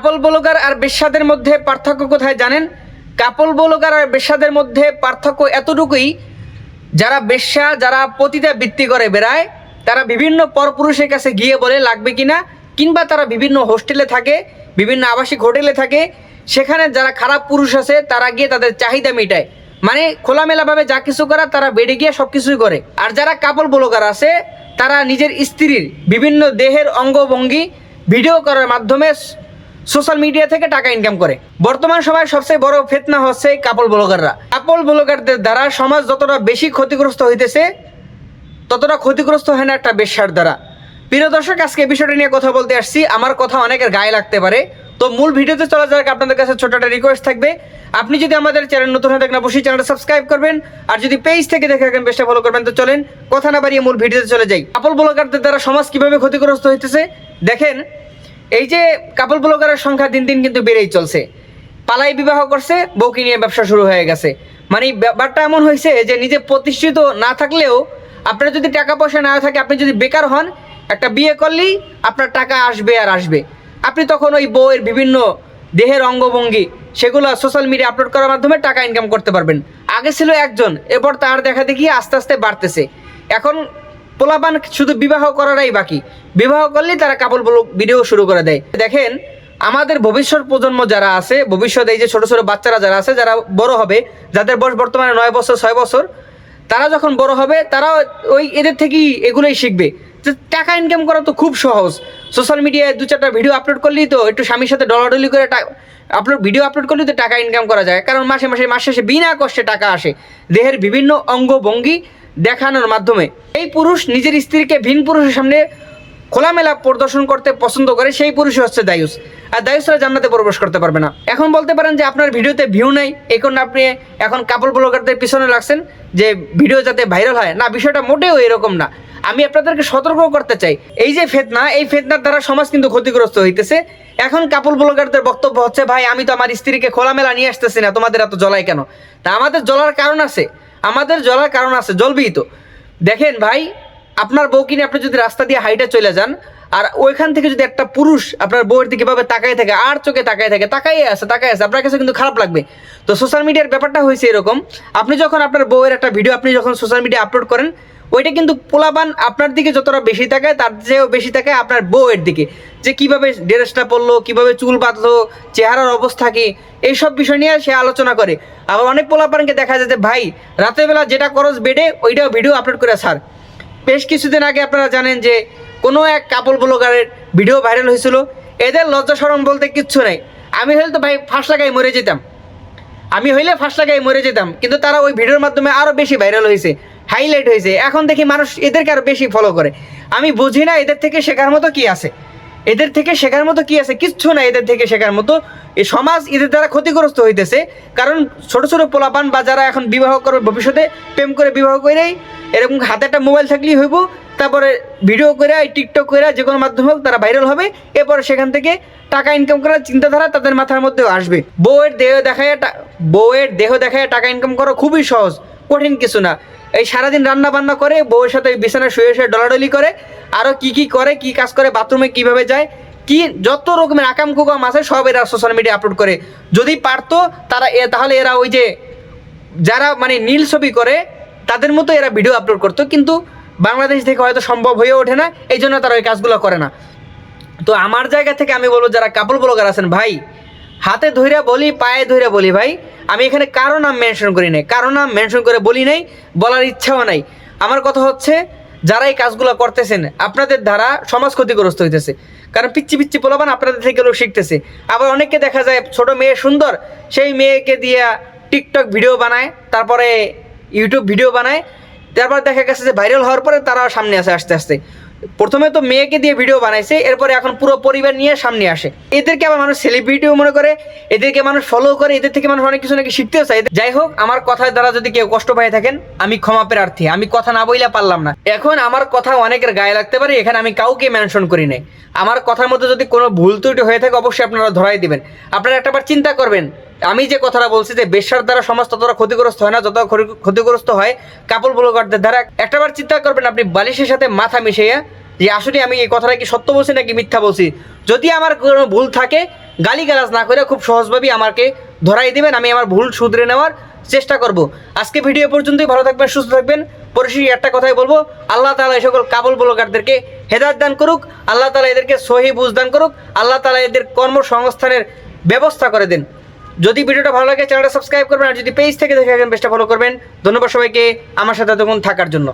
কাপল blogger আর বেশ্যাদের মধ্যে পার্থক্য কোথায় জানেন? কাপল ব্লগার আর বেশ্যাদের মধ্যে পার্থক্য এতটুকুই, যারা বেশ্যা, যারা পতিতা বৃত্তি করে বেড়ায়, তারা বিভিন্ন পরপুরুষের কাছে গিয়ে বলে, লাগবে কিনা কিংবা তারা বিভিন্ন হোস্টেলে থাকে, বিভিন্ন আবাসিক হোটেলে থাকে, সেখানে যারা খারাপ পুরুষ আছে, তারা গিয়ে তাদের চাহিদা মেটায়। মানে খোলামেলাভাবে যা কিছু করা, তারা বেড়ে গিয়ে সব কিছুই করে। আর যারা কাপল ব্লগার আছে, তারা নিজের স্ত্রীর বিভিন্ন দেহের অঙ্গভঙ্গি ভিডিও করার মাধ্যমে সোশ্যাল মিডিয়া থেকে টাকা ইনকাম করে। বর্তমান সময়ে সবচেয়ে বড় ফেতনা হচ্ছে কাপল ব্লগাররা। কাপল ব্লগারদের দ্বারা সমাজ যতটা বেশি ক্ষতিগ্রস্ত হইতেছে, ততটা ক্ষতিগ্রস্ত হয় না একটা বেশ্যার দ্বারা। প্রিয় দর্শক, আজকে বিষয়টা নিয়ে কথা বলতে আসছি। আমার কথা অনেকের গায়ে লাগতে পারে। তো মূল ভিডিওতে চলা যাক আপনাদের কাছে ছোট একটা রিকোয়েস্ট থাকবে। আপনি যদি আমাদের চ্যানেল নতুন হয়ে থাকেন, অবশ্যই চ্যানেলটা সাবস্ক্রাইব করবেন। আর যদি পেজ থেকে দেখে থাকেন পেজটা ফলো করবেন, তো চলেন কথা না বাড়িয়ে মূল ভিডিওতে চলে যাই। কাপল ব্লগারদের দ্বারা সমাজ কীভাবে ক্ষতিগ্রস্ত হইতেছে, দেখেন এই যে কাপল ব্লগারের সংখ্যা দিন দিন কিন্তু বেড়েই চলছে। পালাই বিবাহ করছে, বউকে নিয়ে ব্যবসা শুরু হয়ে গেছে। মানে ব্যাপারটা এমন হয়েছে যে নিজে প্রতিষ্ঠিত না থাকলেও আপনার যদি টাকা পয়সা না থাকে, আপনি যদি বেকার হন, একটা বিয়ে করলেই আপনার টাকা আসবে আর আসবে। আপনি তখন ওই বউয়ের বিভিন্ন দেহের অঙ্গভঙ্গি সেগুলো সোশ্যাল মিডিয়া আপলোড করার মাধ্যমে টাকা ইনকাম করতে পারবেন। আগে ছিল একজন, এরপর তার দেখা দেখি আস্তে আস্তে বাড়তেছে। এখন পোলাপান শুধু বিবাহ করাটাই বাকি। বিবাহ করলেই তারা কাপড় ভিডিও শুরু করে দেয়। দেখেন, আমাদের ভবিষ্যৎ প্রজন্ম যারা আছে ভবিষ্যতে এই যে ছোট ছোট বাচ্চারা যারা আছে, যারা বড় হবে, যাদের বয়স বর্তমানে নয় বছর, ছয় বছর, তারা যখন বড় হবে তারা ওই এদের থেকেই এগুলোই শিখবে। যে টাকা ইনকাম করা তো খুব সহজ। সোশ্যাল মিডিয়ায় দু চারটা ভিডিও আপলোড করলেই তো একটু স্বামীর সাথে ডলাডলি করে আপলোড ভিডিও আপলোড করলেই তো টাকা ইনকাম করা যায়। কারণ মাসে মাসে, মাস শেষে বিনা কষ্টে টাকা আসে। দেহের বিভিন্ন অঙ্গভঙ্গি দেখানোর মাধ্যমে। এই পুরুষ নিজের স্ত্রীকে ভিন পুরুষের সামনে খোলামেলা প্রদর্শন করতে পছন্দ করে, সেই পুরুষই হচ্ছে দায়ুস। আর দায়ুসরা জান্নাতে প্রবেশ করতে পারবে না। এখন বলতে পারেন যে আপনার ভিডিওতে ভিউ নেই, এই কারণে আপনি এখন কাপড় ব্লগারদের পিছনে লাগছেন যে ভিডিও যাতে ভাইরাল হয়। না, বিষয়টা মোটেও এরকম না। আমি আপনাদেরকে সতর্ক করতে চাই। এই যে ফেতনা, এই ফেতনার দ্বারা সমাজ কিন্তু ক্ষতিগ্রস্ত হইতেছে। এখন কাপড় ব্লগারদের বক্তব্য হচ্ছে, ভাই, আমি তো আমার স্ত্রীকে খোলামেলা নিয়ে আসতেছি না, তোমাদের এত জ্বলাই কেন? তা আমাদের জ্বলার কারণ আছে। আমাদের জ্বলার কারণ আছে জ্বলবেই তো দেখেন ভাই, আপনার বউ কিনে আপনি যদি রাস্তা দিয়ে হাইটে চলে যান, আর ওইখান থেকে যদি একটা পুরুষ আপনার বউয়ের দিকে ভাবে তাকায় থাকে, আর চোখে তাকায় থাকে তাকাই আছে তাকাই আছে, আপনার কাছে কিন্তু খারাপ লাগবে। তো সোশ্যাল মিডিয়ার ব্যাপারটা হয়েছে এরকম, আপনি যখন আপনার বউয়ের একটা ভিডিও আপনি যখন সোশ্যাল মিডিয়া আপলোড করেন, ওইটা কিন্তু পোলাবান আপনার দিকে যতটা বেশি থাকে তার চেয়েও বেশি থাকে আপনার বউয়ের দিকে। যে কীভাবে ড্রেসটা পরলো, কীভাবে চুল বাঁধলো, চেহারার অবস্থা কি, এইসব বিষয় নিয়ে সে আলোচনা করে। আবার অনেক পোলাপানকে দেখা যায় যে, ভাই, রাতের বেলা যেটা করস বেডে, ওইটাও ভিডিও আপলোড করে স্যার বেশ কিছুদিন আগে আপনারা জানেন যে, কোনো এক কাপল ব্লগারের ভিডিও ভাইরাল হয়েছিল। এদের লজ্জা সরম বলতে কিচ্ছু নাই। আমি হলে তো ভাই ফাঁস লাগাই মরে যেতাম। আমি হইলে ফাঁস লাগাই মরে যেতাম, কিন্তু তারা ওই ভিডিওর মাধ্যমে আরও বেশি ভাইরাল হয়েছে, হাইলাইট হয়েছে। এখন দেখি মানুষ এদেরকে আরও বেশি ফলো করে। আমি বুঝি না এদের থেকে শেখার মতো কি আছে। এদের থেকে শেখার মতো কি আছে? কিচ্ছু না এদের থেকে শেখার মতো। এই সমাজ এদের দ্বারা ক্ষতিগ্রস্ত হইতেছে। কারণ ছোট ছোট পোলাপান বা যারা এখন বিবাহ করবে ভবিষ্যতে, প্রেম করে বিবাহ করেই এরকম হাতে একটা মোবাইল থাকলেই হইব। তারপরে ভিডিও করে টিকটক করে যে কোনো মাধ্যমে হোক তারা ভাইরাল হবে। এরপরে সেখান থেকে টাকা ইনকাম করার চিন্তাধারা তাদের মাথার মধ্যেও আসবে। বউয়ের দেহ দেখায় বউয়ের দেহ দেখায় টাকা ইনকাম করা খুবই সহজ, কঠিন কিছু না। এই সারাদিন রান্না বান্না করে, বউয়ের সাথে বিছানায় শুয়ে শুয়ে ডলাডলি করে আরও কি কি করে, কি কাজ করে, বাথরুমে কীভাবে যায়, কি যত রকমের আকাম কুকাম আছে, সব এরা সোশ্যাল মিডিয়া আপলোড করে। যদি পারতো, তারা এ, তাহলে এরা ওই যে যারা মানে নীল ছবি করে, তাদের মতো এরা ভিডিও আপলোড করতো। কিন্তু বাংলাদেশ থেকে হয়তো সম্ভব হয়ে ওঠে না, এই জন্য তারা ওই কাজগুলো করে না। তো আমার জায়গা থেকে আমি বলব, যারা কাপড় ব্লগার আছেন, ভাই হাতে ধইরা বলি, পায়ে ধইরা বলি ভাই। আমি এখানে কারও নাম মেনশন করি নাই, কারও নাম মেনশন করে বলি নাই, বলার ইচ্ছাও নাই। আমার কথা হচ্ছে, যারা এই কাজগুলো করতেছেন, আপনাদের দ্বারা সমাজ ক্ষতিগ্রস্ত হইতেছে। কারণ পিচ্ছি পিচ্ছি পোলাবান আপনাদের থেকে লোক শিখতেছে। আবার অনেককে দেখা যায়, ছোট মেয়ে সুন্দর, সেই মেয়েকে দিয়ে টিকটক ভিডিও বানায়, তারপরে ইউটিউব ভিডিও বানায়, তারপর দেখা গেছে যে ভাইরাল হওয়ার পরে তারা সামনে আসে, আস্তে আস্তে। প্রথমে তো মেয়েকে দিয়ে ভিডিও বানাইছে, এরপরে এখন পুরো পরিবার নিয়ে সামনে আসে। এদেরকে আবার মানুষ সেলিব্রিটিও মনে করে, এদেরকে মানুষ ফলো করে, এদের থেকে মানুষ অনেক কিছু নাকি শিখতেও চায়। যাই হোক, আমার কথার দ্বারা যদি কেউ কষ্ট পাই থাকেন, আমি ক্ষমা প্রার্থী, আমি কথা না বইলে পারলাম না। এখন আমার কথা অনেকের গায়ে লাগতে পারে, এখানে আমি কাউকে মেনশন করি নাই। আমার কথার মধ্যে যদি কোনো ভুল ত্রুটি হয়ে থাকে, অবশ্যই আপনারা ধরাই দিবেন। আপনারা একটাবার চিন্তা করবেন আমি যে কথাটা বলছি যে বেশার দ্বারা সমাজ ততটা ক্ষতিগ্রস্ত হয় না যত ক্ষতিগ্রস্ত হয় কাপড় ব্লগারদের দ্বারা। একটাবার চিন্তা করবেন আপনি বালিশের সাথে মাথা মিশাইয়া যে আসলে আমি এই কথাটা কি সত্য বলছি নাকি মিথ্যা বলছি? যদি আমার কোনো ভুল থাকে, গালিগালাজ না করে খুব সহজভাবেই আমাকে ধরাই দিবেন, আমি আমার ভুল শুধরে নেওয়ার চেষ্টা করব। আজকে ভিডিও পর্যন্তই, ভালো থাকবেন, সুস্থ থাকবেন। পরিশেষে একটা কথাই বলব, আল্লাহ তালা এই সকল কাবুল ব্লগারদেরকে হেদায়ত দান করুক, আল্লাহ তালা এদেরকে সহি বুঝ দান করুক, আল্লাহ তালা এদের কর্মসংস্থানের ব্যবস্থা করে দেন। যদি ভিডিওটা ভালো লাগে, চ্যানেলটা সাবস্ক্রাইব করবেন, আর যদি পেজ থেকে দেখে থাকেন পেজটা ফলো করবেন। ধন্যবাদ সবাইকে, আমার সাথে তখন থাকার জন্য।